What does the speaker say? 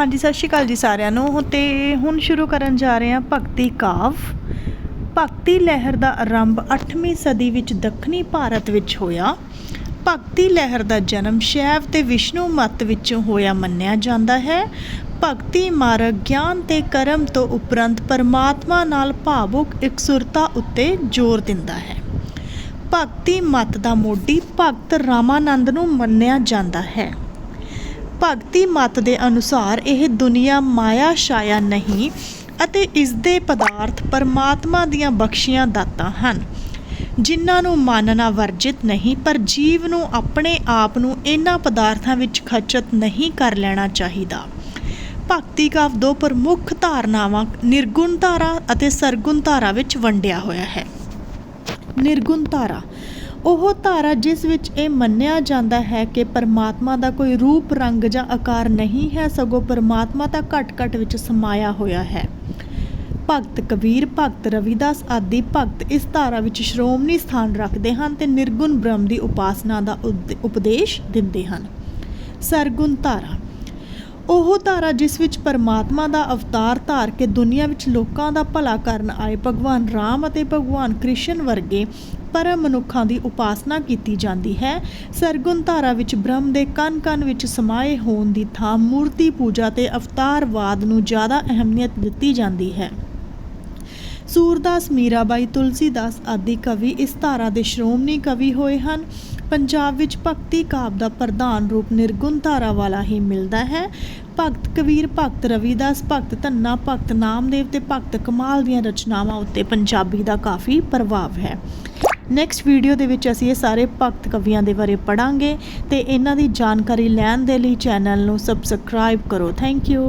ਹਾਂਜੀ, ਸਤਿ ਸ਼੍ਰੀ ਅਕਾਲ ਜੀ ਸਾਰਿਆਂ ਨੂੰ। ਤੇ ਹੁਣ ਸ਼ੁਰੂ ਕਰਨ ਜਾ ਰਹੇ ਹਾਂ ਭਗਤੀ ਕਾਵ। ਭਗਤੀ ਲਹਿਰ ਦਾ ਆਰੰਭ 8ਵੀਂ ਸਦੀ ਵਿੱਚ ਦੱਖਣੀ ਭਾਰਤ ਵਿੱਚ ਹੋਇਆ। ਭਗਤੀ ਲਹਿਰ ਦਾ ਜਨਮ ਸ਼ੈਵ ਤੇ ਵਿਸ਼ਨੂੰ ਮਤ ਵਿੱਚੋਂ ਹੋਇਆ ਮੰਨਿਆ ਜਾਂਦਾ ਹੈ। ਭਗਤੀ ਮਾਰਗ ਗਿਆਨ ਤੇ ਕਰਮ ਤੋਂ ਉਪਰੰਤ ਪਰਮਾਤਮਾ ਨਾਲ ਭਾਵੁਕ ਇਕਸੁਰਤਾ ਉੱਤੇ ਜ਼ੋਰ ਦਿੰਦਾ ਹੈ। ਭਗਤੀ ਮਤ ਦਾ ਮੋਢੀ ਭਗਤ ਰਾਮਾਨੰਦ ਨੂੰ ਮੰਨਿਆ ਜਾਂਦਾ ਹੈ। ਭਗਤੀ ਮਤ ਦੇ ਅਨੁਸਾਰ ਇਹ ਦੁਨੀਆ ਮਾਇਆ ਛਾਇਆ ਨਹੀਂ ਅਤੇ ਇਸ ਦੇ ਪਦਾਰਥ ਪਰਮਾਤਮਾ ਦੀਆਂ ਬਖਸ਼ੀਆਂ ਦਾਤਾਂ ਹਨ। ਜਿਨ੍ਹਾਂ ਨੂੰ ਮਾਨਣਾ ਵਰਜਿਤ ਨਹੀਂ, ਪਰ ਜੀਵ ਨੂੰ ਆਪਣੇ ਆਪ ਨੂੰ ਇਹਨਾਂ ਪਦਾਰਥਾਂ ਵਿੱਚ ਖਚਤ ਨਹੀਂ ਕਰ ਲੈਣਾ ਚਾਹੀਦਾ। ਭਗਤੀ ਕਾਵ ਦੋ ਪ੍ਰਮੁੱਖ ਧਾਰਨਾਵਾਂ ਨਿਰਗੁਣ ਧਾਰਾ ਅਤੇ ਸਰਗੁਣ ਧਾਰਾ ਵਿੱਚ ਵੰਡਿਆ ਹੋਇਆ ਹੈ। ਨਿਰਗੁਣ ਧਾਰਾ ਉਹ ਧਾਰਾ ਜਿਸ ਵਿੱਚ ਇਹ ਮੰਨਿਆ ਜਾਂਦਾ ਹੈ ਕਿ ਪਰਮਾਤਮਾ ਦਾ ਕੋਈ ਰੂਪ, ਰੰਗ ਜਾਂ ਆਕਾਰ ਨਹੀਂ ਹੈ, ਸਗੋਂ ਪਰਮਾਤਮਾ ਤਾਂ ਘਟ-ਘਟ ਵਿੱਚ ਸਮਾਇਆ ਹੋਇਆ ਹੈ। ਭਗਤ ਕਬੀਰ, ਭਗਤ ਰਵਿਦਾਸ ਆਦਿ ਭਗਤ ਇਸ ਧਾਰਾ ਵਿੱਚ ਸ਼੍ਰੋਮਣੀ ਸਥਾਨ ਰੱਖਦੇ ਹਨ ਤੇ ਨਿਰਗੁਣ ਬ੍ਰਹਮ ਦੀ ਉਪਾਸਨਾ ਦਾ ਉਪਦੇਸ਼ ਦਿੰਦੇ ਹਨ। ਸਰਗੁਣ ਧਾਰਾ। ਉਹ ਧਾਰਾ ਜਿਸ ਵਿੱਚ ਪਰਮਾਤਮਾ ਦਾ ਅਵਤਾਰ ਧਾਰ ਕੇ ਦੁਨੀਆ ਵਿੱਚ ਲੋਕਾਂ ਦਾ ਭਲਾ ਕਰਨ ਆਏ ਭਗਵਾਨ ਰਾਮ ਅਤੇ ਭਗਵਾਨ ਕ੍ਰਿਸ਼ਨ ਵਰਗੇ ਪਰਮ ਮਨੁੱਖਾਂ ਦੀ ਉਪਾਸਨਾ ਕੀਤੀ ਜਾਂਦੀ ਹੈ। ਸਰਗੁਣ ਧਾਰਾ ਵਿੱਚ ਬ੍ਰਹਮ ਦੇ ਕਣ-ਕਣ ਵਿੱਚ ਸਮਾਏ ਹੋਣ ਦੀ ਥਾਂ ਮੂਰਤੀ ਪੂਜਾ ਤੇ ਅਵਤਾਰਵਾਦ ਨੂੰ ਜ਼ਿਆਦਾ ਅਹਿਮੀਅਤ ਦਿੱਤੀ ਜਾਂਦੀ ਹੈ। ਸੂਰਦਾਸ, ਮੀਰਾਬਾਈ ਤੁਲਸੀਦਾਸ ਆਦਿ ਕਵੀ ਇਸ ਧਾਰਾ ਦੇ ਸ਼੍ਰੋਮਣੀ ਕਵੀ ਹੋਏ ਹਨ। ਪੰਜਾਬ ਵਿੱਚ ਭਗਤੀ ਕਾਵਿ ਦਾ ਪ੍ਰਧਾਨ ਰੂਪ ਨਿਰਗੁਣ ਧਾਰਾ ਵਾਲਾ ਹੀ ਮਿਲਦਾ ਹੈ। ਭਗਤ ਕਬੀਰ, ਭਗਤ ਰਵੀਦਾਸ, ਭਗਤ ਧੰਨਾ, ਭਗਤ ਨਾਮਦੇਵ ਤੇ ਭਗਤ ਕਮਾਲ ਦੀਆਂ ਰਚਨਾਵਾਂ ਉੱਤੇ ਪੰਜਾਬੀ ਦਾ ਕਾਫੀ ਪ੍ਰਭਾਵ ਹੈ। ਨੈਕਸਟ ਵੀਡੀਓ ਦੇ ਵਿੱਚ ਅਸੀਂ ਇਹ ਸਾਰੇ ਭਗਤ ਕਵੀਆਂ ਦੇ ਬਾਰੇ ਪੜਾਂਗੇ ਤੇ ਇਹਨਾਂ ਦੀ ਜਾਣਕਾਰੀ ਲੈਣ ਦੇ ਲਈ ਚੈਨਲ ਨੂੰ ਸਬਸਕ੍ਰਾਈਬ ਕਰੋ। Thank you